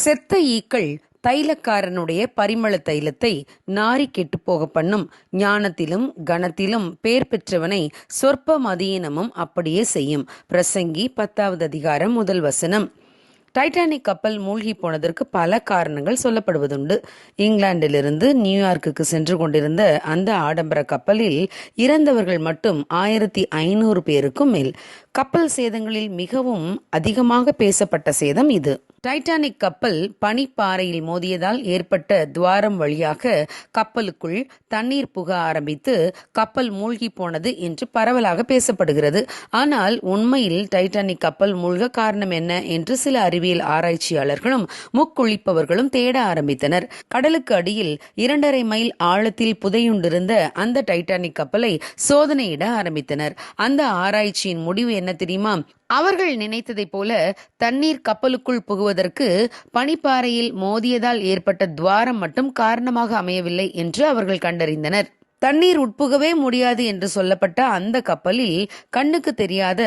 செத்த ஈக்கள் தைலக்காரனுடைய பரிமள தைலத்தை நாரி கெட்டுப் போக பண்ணும். ஞானத்திலும் கணத்திலும் பேர் பெற்றவனை சொற்ப மதியினமும் அப்படியே செய்யும். பிரசங்கி பத்தாவது அதிகாரம் முதல் வசனம். டைட்டானிக் கப்பல் மூழ்கி போனதற்கு பல காரணங்கள் சொல்லப்படுவதுண்டு. இங்கிலாந்திலிருந்து நியூயார்க்குக்கு சென்று கொண்டிருந்த அந்த ஆடம்பர கப்பலில் இறந்தவர்கள் மட்டும் ஆயிரத்தி ஐநூறு பேருக்கும் மேல். கப்பல் சேதங்களில் மிகவும் அதிகமாக பேசப்பட்ட சேதம் இது. டைட்டானிக் கப்பல் பனிப்பாறையில் மோதியதால் ஏற்பட்ட துவாரம் வழியாக கப்பலுக்குள் தண்ணீர் புக ஆரம்பித்து கப்பல் மூழ்கி போனது என்று பரவலாக பேசப்படுகிறது. ஆனால் உண்மையில் டைட்டானிக் கப்பல் மூழ்க காரணம் என்ன என்று சில அறிவியல் ஆராய்ச்சியாளர்களும் முக்குளிப்பவர்களும் தேட ஆரம்பித்தனர். கடலுக்கு அடியில் இரண்டரை மைல் ஆழத்தில் புதையுண்டிருந்த அந்த டைட்டானிக் கப்பலை சோதனையிட ஆரம்பித்தனர். அந்த ஆராய்ச்சியின் முடிவு என்ன தெரியுமா? அவர்கள் நினைத்ததைப் போல தண்ணீர் கப்பலுக்குள் புகுவதற்கு பனிப்பாறையில் மோதியதால் ஏற்பட்ட துவாரம் மட்டும் காரணமாக அமையவில்லை என்று அவர்கள் கண்டறிந்தனர். தண்ணீர் உட்புகவே முடியாது என்று சொல்லப்பட்ட அந்த கப்பலில் கண்ணுக்கு தெரியாத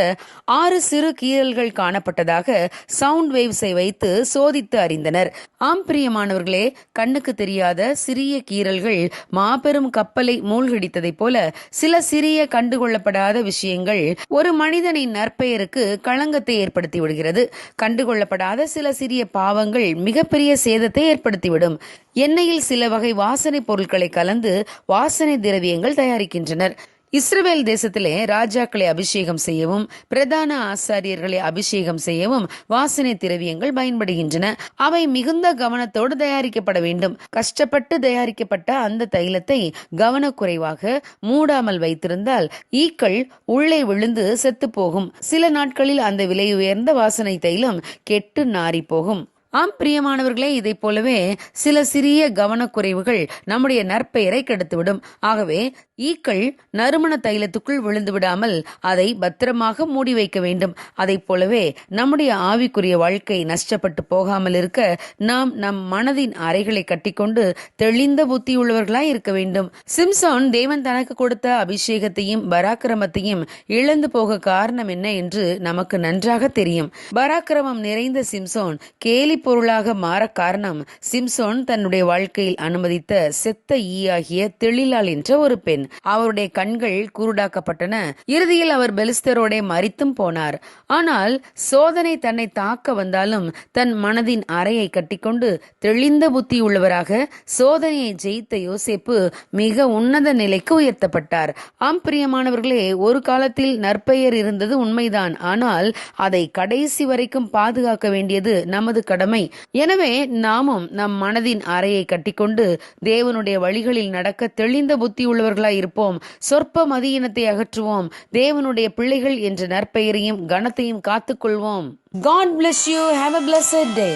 ஆறு சிறு கீறல்கள் காணப்பட்டதாக சவுண்ட் வேவ்ஸை வைத்து சோதித்து அறிந்தனர். ஆம் பிரியமானவர்களே கண்ணுக்கு தெரியாத சிறிய கீறல்கள் மாபெரும் கப்பலை மூழ்கடித்ததைப் போல சில சிறிய கண்டுகொள்ளப்படாத விஷயங்கள் ஒரு மனிதனின் நற்பெயருக்கு களங்கத்தை ஏற்படுத்தி விடுகிறது. கண்டுகொள்ளப்படாத சில சிறிய பாவங்கள் மிகப்பெரிய சேதத்தை ஏற்படுத்திவிடும் எண்ணெயில் சில வகை வாசனை பொருட்களை கலந்து வாசனை திரவியங்கள் தயாரிக்கின்றனர். இஸ்ரேல் தேசத்திலே ராஜாக்களை அபிஷேகம் செய்யவும் பிரதான ஆசாரியர்களை அபிஷேகம் செய்யவும் வாசனை திரவியங்கள் பயன்படுகின்றன. அவை மிகுந்த கவனத்தோடு தயாரிக்கப்பட வேண்டும். கஷ்டப்பட்டு தயாரிக்கப்பட்ட அந்த தைலத்தை கவனக்குறைவாக மூடாமல் வைத்திருந்தால் ஈக்கள் உள்ளே விழுந்து செத்து போகும். சில நாட்களில் அந்த விலை உயர்ந்த வாசனை தைலம் கெட்டு நாறி போகும். ஆம் பிரியமானவர்களே இதை போலவே சில சிறிய கவனக்குறைவுகள் நம்முடைய நற்பெயரை கெடுத்துவிடும். ஆகவே ஈக்கள் நறுமண தைலத்துக்குள் விழுந்து விடாமல் அதை பத்திரமாக மூடி வைக்க வேண்டும். அதை போலவே நம்முடைய ஆவிக்குரிய வாழ்க்கை நஷ்டப்பட்டு போகாமல் இருக்க நாம் நம் மனதின் அறைகளை கட்டிக்கொண்டு தெளிந்த புத்தியுள்ளவர்களாய் இருக்க வேண்டும். சிம்சான் தேவன் தனக்கு கொடுத்த அபிஷேகத்தையும் பராக்கிரமத்தையும் இழந்து போக காரணம் என்ன என்று நமக்கு நன்றாக தெரியும். பராக்கிரமம் நிறைந்த சிம்சோன் கேலி பொருளாக மாற காரணம் சிம்சோன் தன்னுடைய வாழ்க்கையில் அனுமதித்த செத்த ஈயாகிய தெளிலால் என்ற ஒரு பெண். அவருடைய கண்கள் குருடாக்கப்பட்டன. இறுதியில் அவர் பெலிஸ்தரோட மறித்தும் போனார். ஆனால் சோதனை தன்னை தாக்க வந்தாலும் தன் மனதின் அறையை கட்டிக்கொண்டு தெளிந்த புத்தி உள்ளவராக சோதனையை ஜெயித்த யோசேப்பு மிக உன்னத நிலைக்கு உயர்த்தப்பட்டார். ஆம் பிரியமானவர்களே ஒரு காலத்தில் நற்பெயர் இருந்தது உண்மைதான். ஆனால் அதை கடைசி வரைக்கும் பாதுகாக்க வேண்டியது நமது கடமை. எனவே நாமும் நம் மனதின் அறையை கட்டிக்கொண்டு தேவனுடைய வழிகளில் நடக்க தெளிந்த புத்தி உள்ளவர்களாய் இருப்போம். சொற்ப மதியினத்தை அகற்றுவோம். தேவனுடைய பிள்ளைகள் என்ற நற்பெயரையும் கனத்தையும் காத்துக்கொள்வோம். God bless you have a blessed day